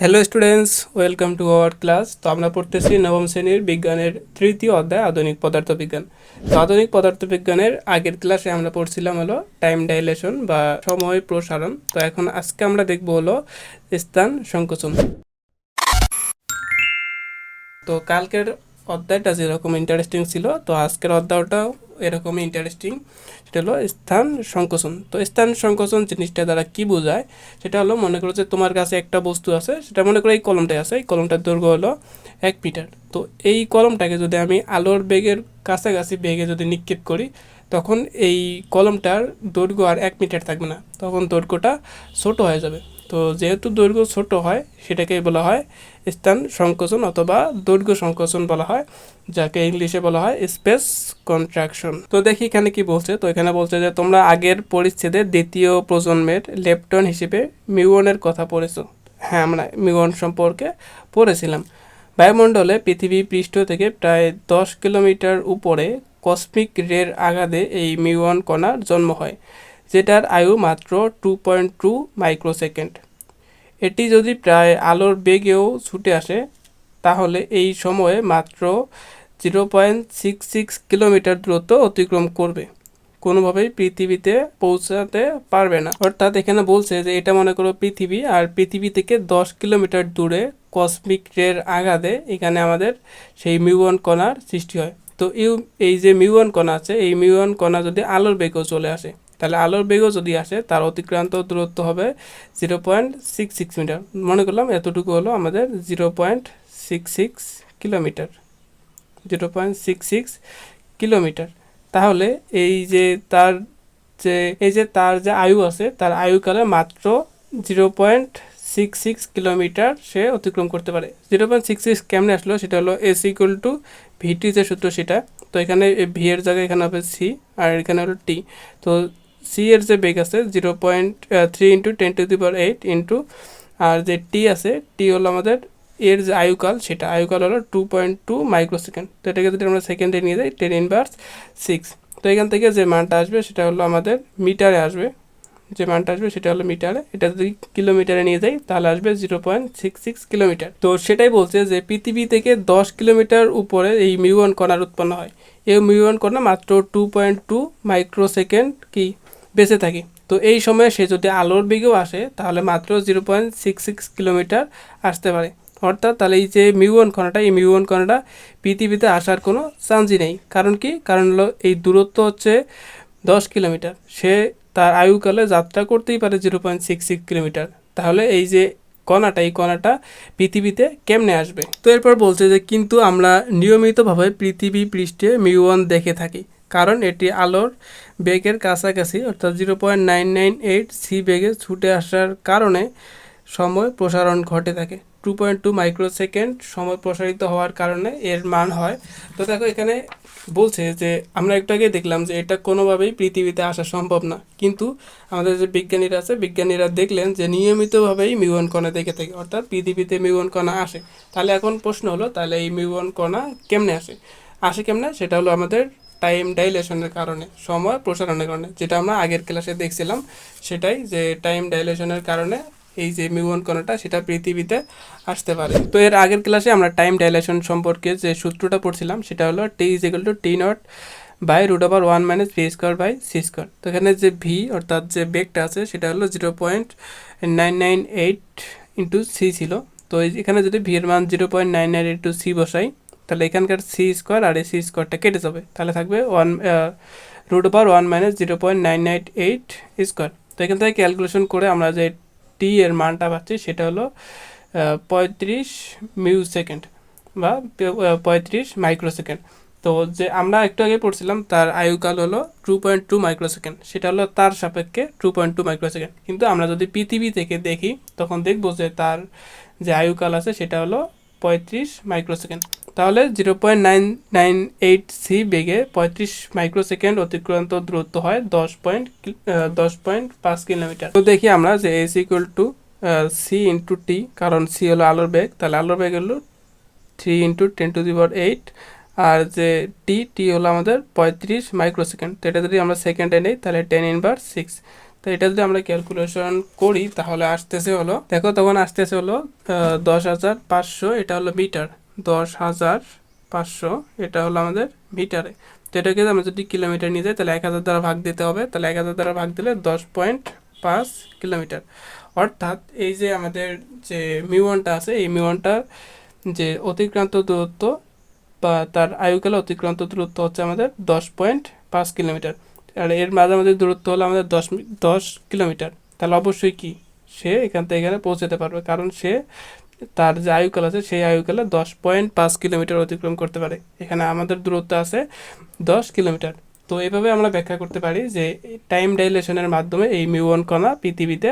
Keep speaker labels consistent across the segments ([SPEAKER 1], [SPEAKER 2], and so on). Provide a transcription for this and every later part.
[SPEAKER 1] Hello students welcome to our class তো আমরা পড়তেছি নবম শ্রেণির বিজ্ঞানের তৃতীয় অধ্যায়, আধুনিক পদার্থবিজ্ঞান। তো আধুনিক পদার্থবিজ্ঞানের আগের ক্লাসে আমরা পড়ছিলাম হলো টাইম ডাইলেশন বা সময় প্রসারণ। তো এখন আজকে আমরা দেখব হলো স্থান সংকোচন। তো কালকের অধ্যায়টা যেরকম ইন্টারেস্টিং ছিল, তো আজকের অধ্যায়টাও এরকমই ইন্টারেস্টিং সেটা হলো স্থান সংকোচন। তো স্থান সংকোচন জিনিসটা দ্বারা কি বোঝায়? সেটা হলো মনে করো যে তোমার কাছে একটা বস্তু আছে, সেটা মনে করো এই কলমটাই আছে, এই কলমটার দৈর্ঘ্য হলো এক মিটার। তো এই কলমটাকে যদি আমি আলোর বেগের কাছাকাছি বেগে যদি নিক্ষেপ করি, তখন এই কলমটার দৈর্ঘ্য আর এক মিটার থাকবে না। তখন দৈর্ঘ্যটা ছোট হয়ে যাবে। তো যেহেতু দৈর্ঘ্য ছোট হয়, সেটাকে বলা হয় স্থান সংকোচন অথবা দৈর্ঘ্য সংকোচন বলা হয়, যাকে ইংলিশে বলা হয় স্পেস কন্ট্রাকশন। তো দেখি এখানে কি বলছে। তো এখানে বলছে যে, তোমরা আগের পরিচ্ছেদে দ্বিতীয় প্রজন্মের লেপটন হিসেবে মিউনের কথা পড়েছো। হ্যাঁ আমরা মিউন সম্পর্কে পড়েছিলাম। বায়ুমণ্ডলে পৃথিবী পৃষ্ঠ থেকে প্রায় দশ কিলোমিটার উপরে কসমিক রের আঘাতে এই মিউন কণার জন্ম হয়, যেটার আয়ু মাত্র টু পয়েন্ট টু মাইক্রোসেকেন্ড এটি যদি প্রায় আলোর বেগেও ছুটে আসে, তাহলে এই সময়ে মাত্র zero point six six kilometre দূরত্ব অতিক্রম করবে। কোনোভাবেই পৃথিবীতে পৌঁছাতে পারবে না। অর্থাৎ এখানে বলছে যে এটা মনে করো পৃথিবী, আর পৃথিবী থেকে দশ কিলোমিটার দূরে কসমিক রের আঘাতে এখানে আমাদের সেই মিউন কণার সৃষ্টি হয়। তো ইউ, এই যে মিউন কণা আছে, এই মিউন কণা যদি আলোর বেগেও চলে আসে তাহলে আলোর বেগও যদি আসে, তার অতিক্রান্ত দূরত্ব হবে zero point six six metre. মনে করলাম এতটুকু হলো আমাদের zero point six six kilometre. Zero point six six kilometre. তাহলে এই যে তার যে, এই যে তার যে আয়ু আছে, তার আয়ুকালে মাত্র zero point six six kilometre সে অতিক্রম করতে পারে। জিরো পয়েন্ট সিক্স সিক্স কেমনে আসলো? সেটা হলো এস ইকুয়াল টু ভিটি যে সূত্র, সেটা। তো এখানে ভি এর জায়গায় এখানে হবে সি আর এখানে হলো টি তো সি এর যে বেগ আছে zero point three into ten to the power eight into আর যে টি আছে টি হলো আমাদের এর যে আয়ুকাল, সেটা আয়ুকাল হলো টু পয়েন্ট টু মাইক্রোসেকেন্ড তো এটাকে যদি আমরা সেকেন্ডে নিয়ে যাই টেন ইনভার্স সিক্স তো এখান থেকে যে মানটা আসবে, সেটা হলো আমাদের মিটারে আসবে। যে মানটা আসবে, সেটা হলো মিটারে এটা যদি কিলোমিটারে নিয়ে যাই, তাহলে আসবে zero point six six kilometre তো সেটাই বলছে যে পৃথিবী থেকে দশ কিলোমিটার উপরে এই মিউন কণার উৎপন্ন হয়। এই মিউন কণা মাত্র two point two micro second কি? বেঁচে থাকে। তো এই সময়ে সে যদি আলোর বেগেও আসে, তাহলে মাত্র zero point six six kilometre আসতে পারে। অর্থাৎ তাহলে এই যে মিউন কণাটা, এই মিউন কণাটা পৃথিবীতে আসার কোনো চান্সই নেই। কারণ কি? কারণ হলো এই দূরত্ব হচ্ছে দশ কিলোমিটার। সে তার আয়ুকালে যাত্রা করতেই পারে zero point six six kilometre. তাহলে এই যে কণাটা, এই কণাটা পৃথিবীতে কেমনে আসবে? তো এরপর বলছে যে, কিন্তু আমরা নিয়মিতভাবে পৃথিবী পৃষ্ঠে মিউন দেখে থাকি। কারণ এটি আলোর বেগের কাছাকাছি, অর্থাৎ zero point nine nine eight C বেগে ছুটে আসার কারণে সময় প্রসারণ ঘটে থাকে। Two point two micro second সময় প্রসারিত হওয়ার কারণে এর মান হয়। তো দেখো, এখানে বলছে যে, আমরা একটু আগে দেখলাম যে, এটা কোনোভাবেই পৃথিবীতে আসা সম্ভব না। কিন্তু আমাদের যে বিজ্ঞানীরা আছে, বিজ্ঞানীরা দেখলেন যে, নিয়মিতভাবেই মিউন কণা দেখে থাকে, অর্থাৎ পৃথিবীতে মিউন কণা আসে। তাহলে এখন প্রশ্ন হলো, তাহলে এই মিউন কণা কেমনে আসে? আসে কেমনে? সেটা হলো আমাদের টাইম ডাইলেশনের কারণে, সময় প্রসারণের কারণে, যেটা আমরা আগের ক্লাসে দেখছিলাম, সেটাই যে টাইম ডাইলেশনের কারণে এই যে মিউন কণাটা, সেটা পৃথিবীতে আসতে পারে। তো এর আগের ক্লাসে আমরা টাইম ডাইলেশন সম্পর্কে যে সূত্রটা পড়ছিলাম, সেটা হলো T is to T nought by root over one minus V square by C square তো এখানে যে ভি অর্থাৎ যে বেগটা আছে, সেটা হলো zero point nine nine eight into C ছিল। তো এখানে যদি ভি এর মান zero point nine nine into C বসাই তাহলে এখানকার সি স্কোয়ার আর এই সি স্কোয়ারটা কেটে যাবে। তাহলে থাকবে one root over one minus zero point nine nine eight square তো এখান থেকে ক্যালকুলেশন করে আমরা যে টি এর মানটা পাচ্ছি সেটা হলো পঁয়ত্রিশ মিউ সেকেন্ড বা পঁয়ত্রিশ মাইক্রো সেকেন্ড তো যে আমরা একটু আগে পড়ছিলাম, তার আয়ুকাল হলো two point two micro second সেটা হলো তার সাপেক্ষে two point two micro second কিন্তু আমরা যদি পৃথিবী থেকে দেখি, তখন দেখব যে তার যে আয়ুকাল আছে, সেটা হলো পঁয়ত্রিশ মাইক্রো সেকেন্ড তাহলে zero point nine nine eight C বেগে পঁয়ত্রিশ মাইক্রো সেকেন্ড অতিক্রান্ত দূরত্ব হয় দশ পয়েন্ট দশ পয়েন্ট পাঁচ কিলোমিটার। তো দেখি আমরা যে S equal to C into T কারণ সি হলো আলোর বেগ, তাহলে আলোর বেগ হলো three into ten to the eight আর যে টি টি হলো আমাদের পঁয়ত্রিশ মাইক্রো সেকেন্ড তো এটা যদি আমরা সেকেন্ডে নিই, তাহলে টেন ইনভার সিক্স তো এটা যদি আমরা ক্যালকুলেশন করি, তাহলে আসতেছে হলো, দেখো তখন আসতেছে হলো দশ হাজার পাঁচশো, এটা হলো মিটার দশ হাজার পাঁচশো, এটা হলো আমাদের মিটারে। তো এটাকে আমরা যদি কিলোমিটার নিয়ে যাই, তাহলে এক হাজার দ্বারা ভাগ দিতে হবে। তাহলে এক হাজার দ্বারা ভাগ দিলে দশ পয়েন্ট পাঁচ কিলোমিটার। অর্থাৎ এই যে আমাদের যে মিউনটা আছে, এই মিউনটার যে অতিক্রান্ত দূরত্ব বা তার আয়ুকালে অতিক্রান্ত দূরত্ব হচ্ছে আমাদের দশ পয়েন্ট পাঁচ কিলোমিটার। আর এর মাঝামাঝি দূরত্ব হলো আমাদের দশ দশ কিলোমিটার। তাহলে অবশ্যই কি? সে এখান থেকে এখানে পৌঁছাতে পারবে। কারণ সে তার যে আয়ুকাল আছে, সেই আয়ুকালে দশ পয়েন্ট পাঁচ কিলোমিটার অতিক্রম করতে পারে। এখানে আমাদের দূরত্ব আছে দশ কিলোমিটার। তো এভাবে আমরা ব্যাখ্যা করতে পারি যে টাইম ডাইলেশনের মাধ্যমে এই মিউন কণা পৃথিবীতে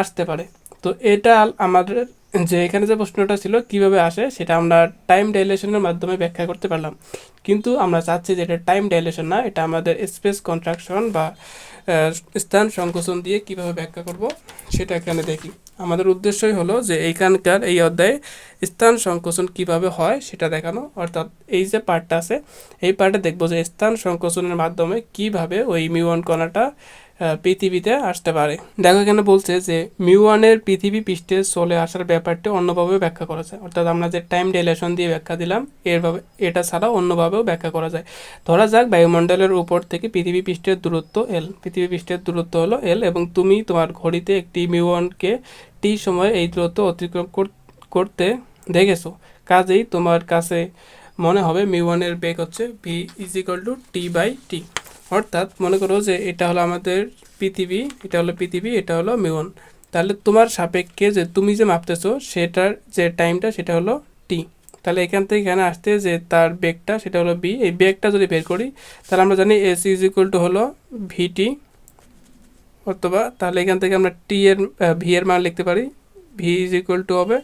[SPEAKER 1] আসতে পারে। তো এটা আমাদের যে এখানে যে প্রশ্নটা ছিল, কীভাবে আসে, সেটা আমরা টাইম ডাইলেশনের মাধ্যমে ব্যাখ্যা করতে পারলাম। কিন্তু আমরা চাচ্ছি যে এটা টাইম ডাইলেশন না, এটা আমাদের স্পেস কন্ট্রাকশন বা স্থান সংকোচন দিয়ে কীভাবে ব্যাখ্যা করব, সেটা এখানে দেখি। আমাদের উদ্দেশ্যই হলো যে এইখানকার এই অধ্যায়ে স্থান সংকোচন কীভাবে হয়, সেটা দেখানো। অর্থাৎ এই যে পার্টটা আছে, এই পার্টে দেখব যে স্থান সংকোচনের মাধ্যমে কীভাবে ওই মিউন কণাটা পৃথিবীতে আসতে পারে। দেখো এখানে বলছে যে মিউয়ানের পৃথিবী পৃষ্ঠে চলে আসার ব্যাপারটি অন্যভাবে ব্যাখ্যা করা যায়। অর্থাৎ আমরা যে টাইম ডেলেশন দিয়ে ব্যাখ্যা দিলাম এরভাবে এটা ছাড়া অন্যভাবেও ব্যাখ্যা করা যায়। ধরা যাক বায়ুমণ্ডলের উপর থেকে পৃথিবী পৃষ্ঠের দূরত্ব এল পৃথিবী পৃষ্ঠের দূরত্ব হলো এল এবং তুমি তোমার ঘড়িতে একটি মিউয়ানকে টি সময়ে এই দূরত্ব অতিক্রম করতে দেখেছ। কাজেই তোমার কাছে মনে হবে মিউয়ানের বেগ হচ্ছে V is equal to T by T অর্থাৎ মনে করো যে এটা হলো আমাদের পৃথিবী, এটা হলো পৃথিবী, এটা হলো মিউন। তাহলে তোমার সাপেক্ষে যে তুমি যে মাপতেছো, সেটার যে টাইমটা সেটা হলো টি তাহলে এখান থেকে এখানে আসতে যে তার বেগটা, সেটা হলো বি এই বেগটা যদি বের করি, তাহলে আমরা জানি এস ইজ ইকুয়াল টু হলো ভিটি অথবা তাহলে এখান থেকে আমরা টি এর ভি এর মান লিখতে পারি। ভি ইজ ইকুয়াল টু হবে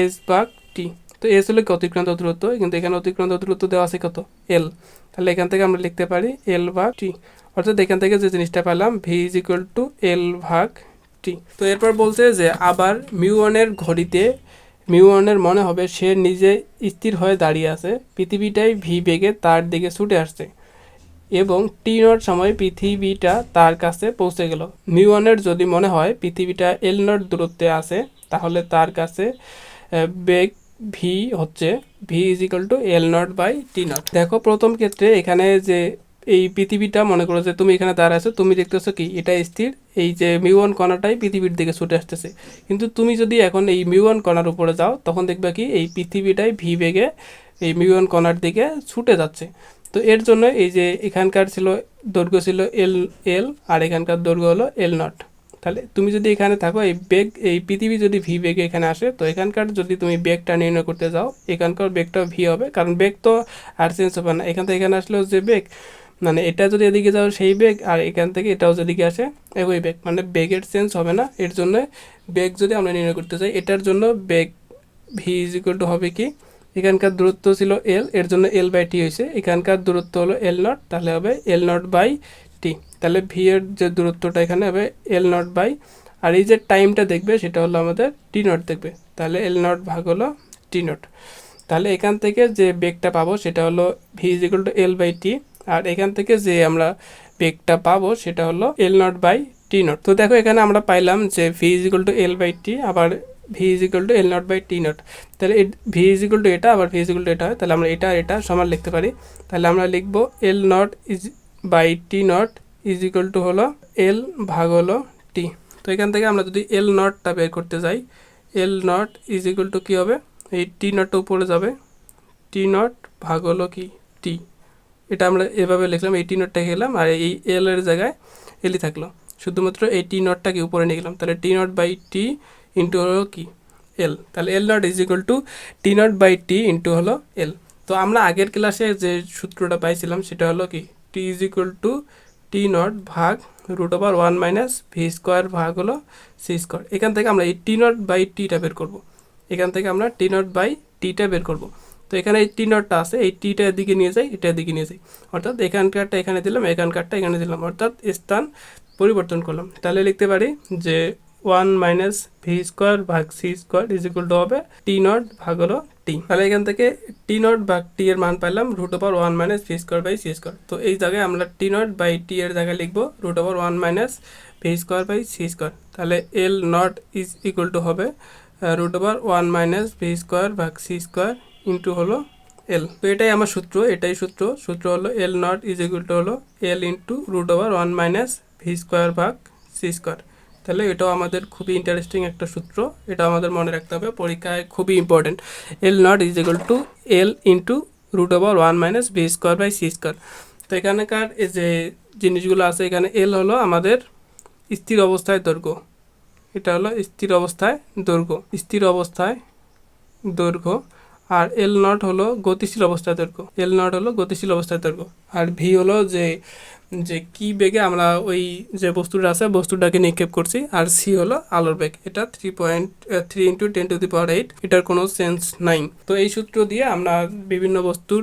[SPEAKER 1] এস বাক টি তো এস হলো কি? অতিক্রান্ত দূরত্ব। কিন্তু এখানে অতিক্রান্ত দূরত্ব দেওয়া আছে কত? এল তাহলে এখান থেকে আমরা লিখতে পারি এল ভাগ টি অর্থাৎ এখান থেকে যে জিনিসটা পেলাম V is equal to L ভাগ টি তো এরপর বলছে যে আবার মিউনের ঘড়িতে মিউনের মনে হবে সে নিজে স্থির হয়ে দাঁড়িয়ে আছে। পৃথিবীটাই ভি বেগে তার দিকে ছুটে আসছে। এবং টি নট সময় পৃথিবীটা তার কাছে পৌঁছে গেল। মিউনের যদি মনে হয় পৃথিবীটা এল নট দূরত্বে আছে, তাহলে তার কাছে বেগ ভি হচ্ছে V is equal to L nought by T nought দেখো প্রথম ক্ষেত্রে এখানে যে এই পৃথিবীটা মনে করো যে তুমি এখানে দাঁড়া আছো, তুমি দেখতেছো কি, এটা স্থির। এই যে মিউন কণাটাই পৃথিবীর দিকে ছুটে আসতেছে। কিন্তু তুমি যদি এখন এই মিউন কণার উপরে যাও, তখন দেখবে কি, এই পৃথিবীটাই ভি বেগে এই মিউন কণার দিকে ছুটে যাচ্ছে। তো এর জন্য এই যে এখানকার ছিল, দৈর্ঘ্য ছিল এল এল আর এখানকার দৈর্ঘ্য হলো এল নট তাহলে তুমি যদি এখানে থাকো, এই বেগ এই পৃথিবী যদি ভি বেগে এখানে আসে, তো এখানকার যদি তুমি বেগটা নির্ণয় করতে যাও, এখানকার বেগটাও ভি হবে। কারণ বেগ তো আর চেঞ্জ হবে না। এখান থেকে এখানে আসলেও যে বেগ মানে এটা যদি এদিকে যাও সেই বেগ আর এখান থেকে এটাও যেদিকে আসে, একই বেগ মানে বেগের চেঞ্জ হবে না। এর জন্য বেগ যদি আমরা নির্ণয় করতে চাই, এটার জন্য বেগ ভি ইজ ইকুয়াল টু হবে কি? এখানকার দূরত্ব ছিল এল এর জন্য এল বাই টি হয়েছে। এখানকার দূরত্ব হলো এল নট তাহলে হবে এল নট বাই টি। তাহলে ভি এর যে দূরত্বটা এখানে হবে এল নট বাই আর এই যে টাইমটা দেখবে সেটা হলো আমাদের টি নট দেখবে। তাহলে এল নট ভাগ হলো টি নট তাহলে এখান থেকে যে বেগটা পাবো সেটা হলো V is equal to L by T আর এখান থেকে যে আমরা বেগটা পাবো সেটা হলো L nought by T nought তো দেখো এখানে আমরা পাইলাম যে V is equal to L by T আবার V is equal to L nought by T nought তাহলে ভি ইজ ইকুয়াল টু এটা, আবার ভি ইজ ইকুয়াল টু এটা হয়। তাহলে আমরা এটা এটা সমান লিখতে পারি। তাহলে আমরা লিখব L nought is by T nought is equal to হলো এল ভাগ হলো টি তো এখান থেকে আমরা যদি এল নটটা বের করতে যাই L nought is equal to কী হবে? এই টি নটটা উপরে যাবে। টি নট ভাগ হলো কি? টি এটা আমরা এভাবে লিখলাম, এই টি নটটা খেলাম আর এই এল এর জায়গায় এলই থাকল। শুধুমাত্র এই টি নটটাকে উপরে নিয়ে গেলাম, তাহলে T nought by T into হলো কি? এল তাহলে L nought is equal to T nought by T into হলো এল তো আমরা আগের ক্লাসে যে সূত্রটা পাইছিলাম, সেটা হলো কি? T is equal to T nought ভাগ root over one minus V square ভাগ হলো সি স্কোয়ার এখান থেকে আমরা এই টি নট বাই টিটা বের করব। এখান থেকে আমরা টি নট বাই টিটা বের করব। তো এখানে এই টি নটটা আছে, এই টিটা এদিকে নিয়ে যাই, এটা এদিকে নিয়ে যাই। অর্থাৎ এখানকারটা এখানে দিলাম, এখানকারটা এখানে দিলাম। অর্থাৎ স্থান পরিবর্তন করলাম। তাহলে লিখতে পারি যে ওয়ান মাইনাস ভি স্কোয়ার ভাগ C square is equal to হবে টি নট ভাগ হলো টি। তাহলে এখান থেকে টি নট ভাগ টি এর মান পাইলাম root over one minus V square by C square তো এই জায়গায় আমরা টি নট বাই টি এর জায়গায় লিখব root over one minus V square by C square তাহলে L nought is equal to হবে root over one minus V square ভাগ সি স্কোয়ার ইন্টু হলো এল তো এটাই আমার সূত্র, এটাই সূত্র। সূত্র হলো L nought is equal to হলো L into root over one minus V square ভাগ সি স্কোয়ার তাহলে এটাও আমাদের খুবই ইন্টারেস্টিং একটা সূত্র। এটা আমাদের মনে রাখতে হবে, পরীক্ষায় খুবই important L nought is equal to L into root over one minus V square by C square তো এখানকার যে জিনিসগুলো আছে, এখানে এল হলো আমাদের স্থির অবস্থায় দৈর্ঘ্য। এটা হলো স্থির অবস্থায় দৈর্ঘ্য। স্থির অবস্থায় দৈর্ঘ্য। আর এল নট হলো গতিশীল অবস্থায় দৈর্ঘ্য। এল নট হলো গতিশীল অবস্থায় দৈর্ঘ্য। আর ভি হলো যে যে কি বেগে আমরা ওই যে বস্তুটা আছে, বস্তুটাকে নিক্ষেপ করছি। আর সি হলো আলোর বেগ। এটা three point three into ten to the power eight এটার কোনো সেন্স নাই। তো এই সূত্র দিয়ে আমরা বিভিন্ন বস্তুর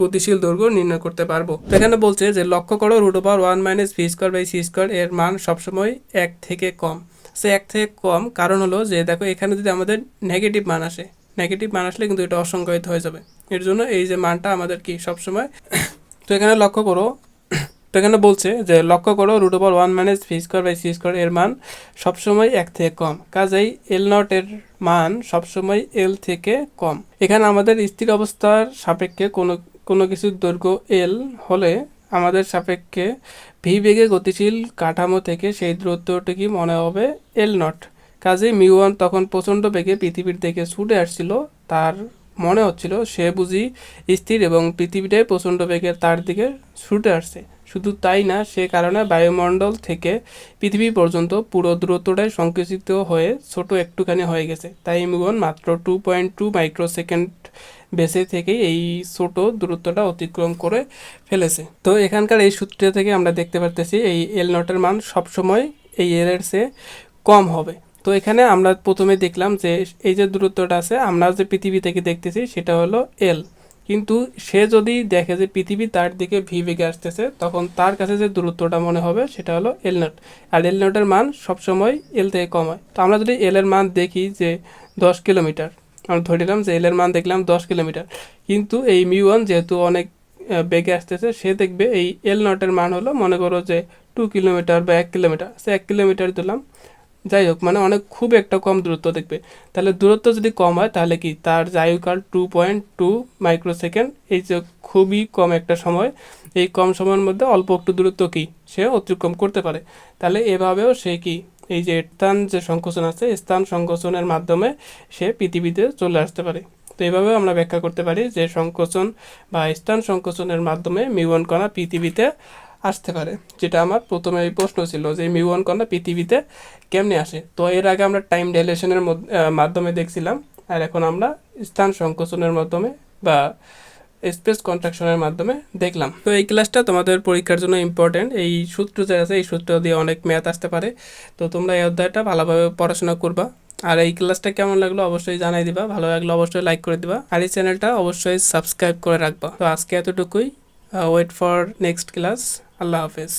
[SPEAKER 1] গতিশীল দৈর্ঘ্য নির্ণয় করতে পারব। এখানে বলছে যে, লক্ষ্য করো root over one minus V square by C square এর মান সবসময় এক থেকে কম। সে এক থেকে কম কারণ হলো যে, দেখো এখানে যদি আমাদের নেগেটিভ মান আসে নেগেটিভ মান আসলে কিন্তু এটা অসংজ্ঞায়িত হয়ে যাবে। এর জন্য এই যে মানটা আমাদের কি সবসময়, তো এখানে লক্ষ্য করো, তো এখানে বলছে যে লক্ষ্য করো root over one minus V square by C square এর মান সবসময় এক থেকে কম। কাজেই এল নট এর মান সবসময় এল থেকে কম। এখানে আমাদের স্থির অবস্থার সাপেক্ষে কোনো কোনো কিছুর দৈর্ঘ্য এল হলে আমাদের সাপেক্ষে ভি বেগে গতিশীল কাঠামো থেকে সেই দূরত্বটি কি মনে হবে? এল নট কাজেই মিউওয়ান তখন প্রচণ্ড বেগে পৃথিবীর দিকে ছুটে আসছিল। তার মনে হচ্ছিল সে বুঝি স্থির এবং পৃথিবীটাই প্রচণ্ড বেগে তার দিকে ছুটে আসছে। শুধু তাই না, সে কারণে বায়ুমণ্ডল থেকে পৃথিবী পর্যন্ত পুরো দূরত্বটাই সংকুচিত হয়ে ছোট একটুখানি হয়ে গেছে। তাই মিউন মাত্র টু পয়েন্ট টু মাইক্রোসেকেন্ড বেসে থেকে এই ছোট দূরত্বটা অতিক্রম করে ফেলেছে। তো এখানকার এই সূত্র থেকে আমরা দেখতে পারতেছি, এই এল নটের মান সবসময় এই এল এর চেয়ে কম হবে। তো এখানে আমরা প্রথমে দেখলাম যে এই যে দূরত্বটা আছে, আমরা যে পৃথিবী থেকে দেখতেছি সেটা হলো এল কিন্তু সে যদি দেখে যে পৃথিবী তার দিকে ভি বেগে আসতেছে, তখন তার কাছে যে দূরত্বটা মনে হবে সেটা হলো এল নট আর এল নটের মান সবসময় এল থেকে কম হয়। তো আমরা যদি এল এর মান দেখি যে দশ কিলোমিটার, আমরা ধরে নিলাম যে এল এর মান দেখলাম দশ কিলোমিটার। কিন্তু এই মিউ ওয়ান যেহেতু অনেক বেগে আসতেছে, সে দেখবে এই এল নটের মান হলো, মনে করো যে টু কিলোমিটার বা এক কিলোমিটার। সে এক কিলোমিটার দিলাম যাই হোক মানে অনেক খুব একটা কম দূরত্ব দেখবে। তাহলে দূরত্ব যদি কম হয়, তাহলে কি তার জায়ুকাল two point two micro second এই যে খুবই কম একটা সময়। এই কম সময়ের মধ্যে অল্প একটু দূরত্ব কি সে অতিক্রম করতে পারে। তাহলে এভাবেও সে কি এই যে স্থান যে সংকোচন আছে, স্থান সংকোচনের মাধ্যমে সে পৃথিবীতে চলে আসতে পারে। তো এইভাবে আমরা ব্যাখ্যা করতে পারি যে সংকোচন বা স্থান সংকোচনের মাধ্যমে মিউন কণা পৃথিবীতে আসতে পারে। যেটা আমার প্রথমে এই প্রশ্ন ছিল যে মিউন কণা পৃথিবীতে কেমনে আসে? তো এর আগে আমরা টাইম ডাইলেশনের মাধ্যমে দেখছিলাম। আর এখন আমরা স্থান সংকোচনের মাধ্যমে বা স্পেস কন্ট্রাকশনের মাধ্যমে দেখলাম। তো এই ক্লাসটা তোমাদের পরীক্ষার জন্য ইম্পর্টেন্ট এই সূত্র যে আছে, এই সূত্র দিয়ে অনেক ম্যাথ আসতে পারে। তো তোমরা এই অধ্যায়টা ভালোভাবে পড়াশোনা করবা। আর এই ক্লাসটা কেমন লাগল অবশ্যই জানাই দিবা। ভালো লাগল অবশ্যই লাইক করে দিবা। আর এই চ্যানেলটা অবশ্যই সাবস্ক্রাইব করে রাখবা। তো আজকে এতটুকুই। ওয়েট ফর নেক্সট ক্লাস আল্লাহ হাফেজ